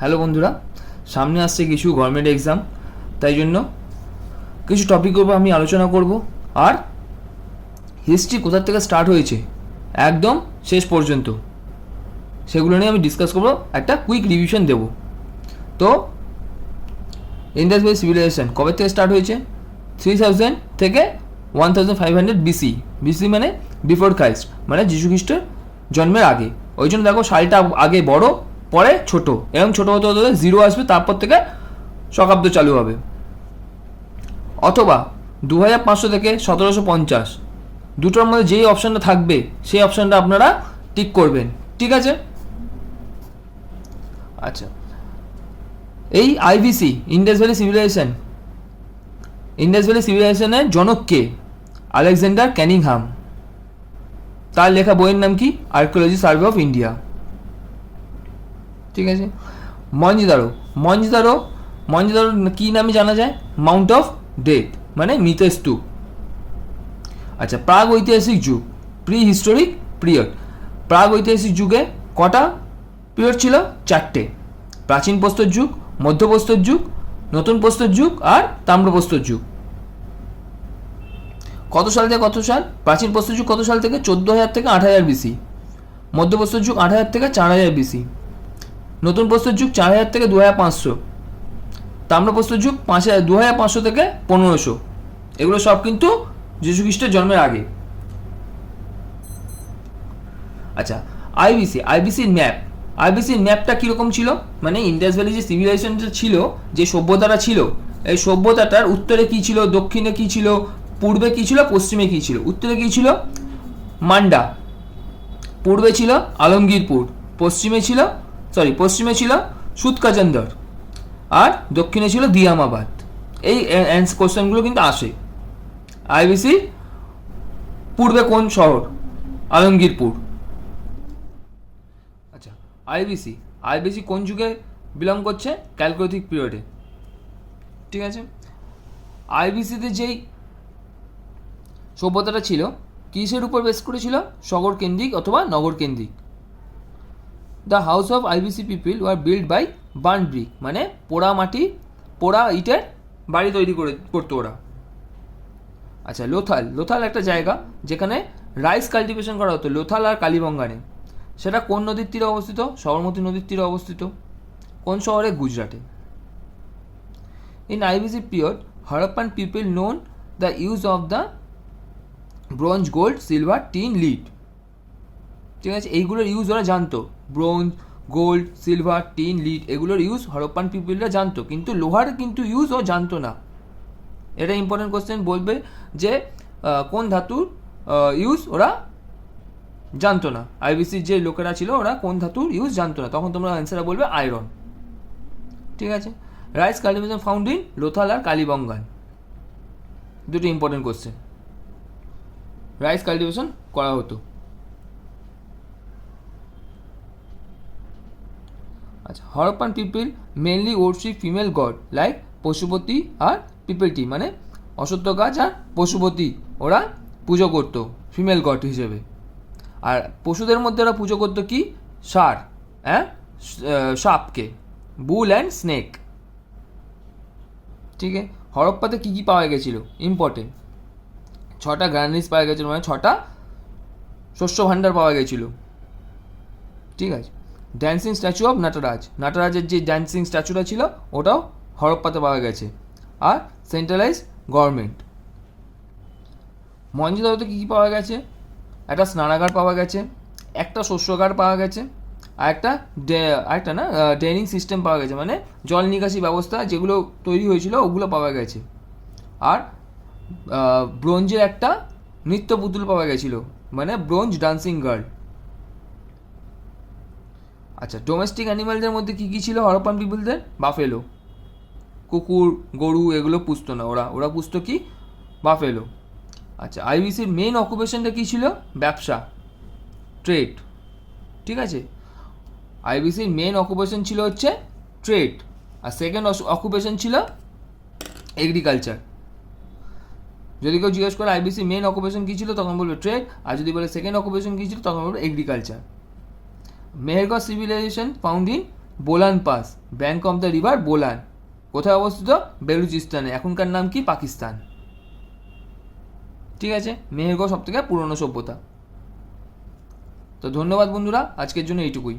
Hello বন্ধুরা। সামনে আসছে কিছু গভর্নমেন্ট এক্সাম তাই জন্য কিছু টপিকের উপর আমি আলোচনা করব। আর হিস্ট্রি কোথার থেকে স্টার্ট হয়েছে, একদম শেষ পর্যন্ত, সেগুলো নিয়ে আমি ডিসকাস করব, একটা কুইক রিভিশন দেব। তো ইন্ডাস ভ্যালি সিভিলাইজেশন কবে থেকে স্টার্ট হয়েছে? থ্রি থাউজেন্ড থেকে one thousand five hundred BC BC মানে বিফোর ক্রাইস্ট মানে যীশু খ্রিস্টের জন্মের আগে। ওই জন্য দেখো সালটা আগে বড় পরে ছোট। এরকম ছোট হতে হতে জিরো আসবে, তারপর থেকে শকাব্দ চালু হবে। অথবা দু হাজার পাঁচশো থেকে সতেরোশো পঞ্চাশ। দুটোর মধ্যে যেই অপশানটা থাকবে, সেই অপশানটা আপনারা টিক করবেন। ঠিক আছে? আচ্ছা। এই IVC Indus valley civilization Indus valley সিভিলাইজেশনের জনক কে? Alexander Cunningham. তার লেখা বইয়ের নাম কি? আর্কিওলজি সার্ভে অফ ইন্ডিয়া ঠিক আছে? মঞ্জিদারো। মঞ্জিদারো মঞ্জিদারো কী নামে জানা যায়? মাউন্ট অফ ডেথ মানে মৃতের স্তূপ আচ্ছা প্রাগ ঐতিহাসিক যুগ প্রি হিস্টোরিক পিরিয়ড প্রাগ ঐতিহাসিক যুগে কটা পিরিয়ড ছিল? চারটে। প্রাচীন প্রস্তর যুগ মধ্যপ্রস্তর যুগ, নতুন প্রস্তর যুগ আর তাম্রপ্রস্তর যুগ। কত সাল থেকে কত সাল? প্রাচীন প্রস্তর যুগ কত সাল থেকে? চোদ্দ হাজার থেকে আট হাজার বিসি মধ্যপ্রস্তর যুগ আট হাজার থেকে চার হাজার বিসি নতুন প্রস্তর যুগ চার হাজার থেকে দু হাজার পাঁচশো। তাম্র তাম্রপ্রস্তর যুগ পাঁচ হাজার দু হাজার পাঁচশো থেকে পনেরোশো। এগুলো সব কিন্তু যীশু খ্রিস্টের জন্মের আগে। আচ্ছা আইবিসি আইবিসির ম্যাপ। আইবিসির ম্যাপটা কীরকম ছিল? মানে ইন্ডাস ভ্যালি যে সিভিলাইজেশনটা ছিল, যে সভ্যতাটা ছিল, এই সভ্যতাটার উত্তরে কী ছিল, দক্ষিণে কী ছিল, পূর্বে কী ছিল, পশ্চিমে কী ছিল? উত্তরে কী ছিল? মান্ডা। পূর্বে ছিল আলমগীরপুর, পশ্চিমে ছিল সরি পশ্চিমে ছিল সুতকাচন্দর আর দক্ষিণে ছিল দিয়ামাবাদ। এই কোশ্চেনগুলো কিন্তু আসে। আইবিসি পূর্বে কোন শহর? আলমগীরপুর। আচ্ছা আইবিসি আইবিসি কোন যুগে বিলং করছে? ক্যালকোলিথিক পিরিয়ডে ঠিক আছে? আইবিসিতে যেই সভ্যতাটা ছিল, কিসের উপর বেস করেছিল? শহর কেন্দ্রিক অথবা নগর কেন্দ্রিক। The house of IVC people were built by burn brick মানে পোড়া মাটি, পোড়া ইটের বাড়ি তৈরি করে, করতো ওরা। আচ্ছা লোথাল। লোথাল একটা জায়গা যেখানে রাইস কাল্টিভেশন করা হতো, লোথাল আর কালীবঙ্গানে। সেটা কোন নদীর তীরে অবস্থিত? সবরমতী নদীর তীরে অবস্থিত। কোন শহরে? গুজরাটে। In IVC period Harappan people known the use of the bronze gold silver tin lead ঠিক আছে? এইগুলোর ইউজ ওরা জানতো। Bronze gold silver tin lead এগুলোর ইউজ হরপ্পান পিপলরা জানতো। কিন্তু লোহার কিন্তু ইউজ ও জানতো না। এটা ইম্পর্টেন্ট কোশ্চেন বলবে যে কোন ধাতুর ইউজ ওরা জানতো না। আইবিসির যে লোকেরা ছিল, ওরা কোন ধাতুর ইউজ জানতো না। তখন তোমরা অ্যান্সারটা বলবে আয়রন ঠিক আছে? Rice cultivation found in Lothal আর কালীবঙ্গান। দুটো ইম্পর্টেন্ট কোশ্চেন রাইস কাল্টিভেশন করা হতো। আচ্ছা Harappan people mainly worship female god like Pashupati আর পিপলটি মানে অসত্য গাছ আর পশুপতি। ওরা পুজো করতো ফিমেল গড হিসেবে। আর পশুদের মধ্যে ওরা পুজো করতো কি? ষাঁড় হ্যাঁ সাপকে। বুল অ্যান্ড স্নেক ঠিক আছে? হরপ্পাতে কী কী পাওয়া গেছিল? ইম্পর্টেন্ট ছটা গ্রানিস পাওয়া গেছিল মানে ছটা শস্য ভাণ্ডার পাওয়া গেছিল। ঠিক আছে? ড্যান্সিং স্ট্যাচু অফ নাটরাজ নাটরাজের যে ড্যান্সিং স্ট্যাচুটা ছিল, ওটাও হরপ্পাতে পাওয়া গেছে। আর সেন্ট্রালাইজ গভর্নমেন্ট মঞ্জিদারতে কী কী পাওয়া গেছে? একটা স্নানাগার পাওয়া গেছে, একটা শস্যগার পাওয়া গেছে, আর একটা আরেকটা না ড্রেনিং সিস্টেম পাওয়া গেছে। মানে জল নিকাশি ব্যবস্থা যেগুলো তৈরি হয়েছিল, ওগুলো পাওয়া গেছে। আর ব্রোঞ্জের একটা নৃত্য পুতুল পাওয়া গেছিল। মানে ব্রোঞ্জ ডান্সিং গার্ল আচ্ছা ডোমেস্টিক অ্যানিমালদের মধ্যে কী কী ছিল হরপ্পান পিপলদের? বাফেলো। কুকুর, গরু, এগুলো পুষতো না ওরা। ওরা পুষতো কি? বাফেলো। আচ্ছা আইবিসির মেন অকুপেশনটা কী ছিল? ব্যবসা। ট্রেড ঠিক আছে? আইবিসির মেন অকুপেশন ছিল হচ্ছে ট্রেড আর সেকেন্ড অকুপেশন ছিল এগ্রিকালচার যদি কেউ জিজ্ঞেস করে আইবিসি মেন অকুপেশন কী ছিল, তখন বলবে ট্রেড আর যদি বলে সেকেন্ড অকুপেশন কী ছিল, তখন বলবে agriculture Mehrgarh civilization found in Bolan pass bank of the river Bolan কোথায় অবস্থিত? বেলুচিস্তানে, এখনকার নাম কি? পাকিস্তান। ঠিক আছে? মেহেরগড় সব থেকে পুরনো সভ্যতা। তো ধন্যবাদ বন্ধুরা, আজকের জন্য এইটুকুই।